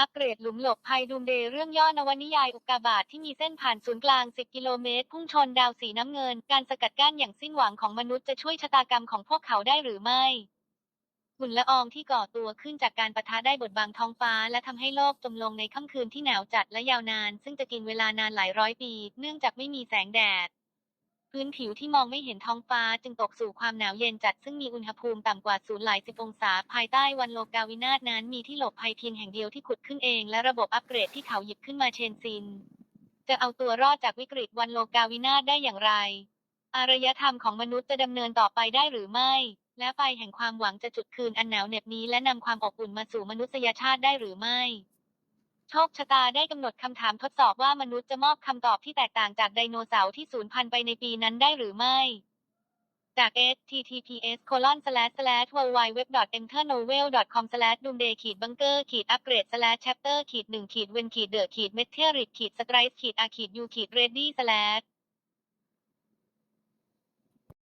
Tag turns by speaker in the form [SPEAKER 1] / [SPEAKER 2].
[SPEAKER 1] อัปเกรดหลุมหลบภัยดูมเดย์เรื่องย่อนวนิยายอุกกาบาตที่มีเส้นผ่านศูนย์กลาง 10 กิโลเมตร พุ่งชนดาวสีน้ำเงิน การสกัดกั้นอย่างสิ้นหวังของมนุษย์จะช่วยชะตากรรมของพวกเขาได้หรือไม่ฝุ่นละอองที่ก่อตัวขึ้นจากการปะทะได้บดบังท้องฟ้า และทำให้โลกจมลงในค่ำคืนที่หนาวจัดและยาวนาน ซึ่งจะกินเวลานานหลายร้อยปี เนื่องจากไม่มีแสงแดด พื้นผิวที่มองไม่เห็นท้องฟ้าจึงตกสู่ความหนาวเย็นจัดซึ่งมีอุณหภูมิต่ำกว่าศูนย์หลายสิบองศา ภายใต้วันโลกาวินาศนั้นมีที่หลบภัยเพียงแห่งเดียวที่ขุดขึ้นเอง และระบบอัปเกรดที่เขาหยิบขึ้นมาเชนซิน จะเอาตัวรอดจากวิกฤตวันโลกาวินาศได้อย่างไร อารยธรรมของมนุษย์จะดำเนินต่อไปได้หรือไม่ และไฟแห่งความหวังจะจุดคืนอันหนาวเหน็บนี้และนำความอบอุ่นมาสู่มนุษยชาติได้หรือไม่ โชคชะตาได้กำหนดคำถามทดสอบว่ามนุษย์จะมอบคำตอบที่แตกต่างจากไดโนเสาร์ที่สูญพันธุ์ไปในปีนั้นได้หรือไม่ จาก https colon slash slash w w w e n t e r n o v e l com slash doomday ขีด bunker ขีด upgrade slash chapter ขีด1ขีด when ขีด the ขีด meteorite ขีด strike ขีด r ขีด u ขีด ready slash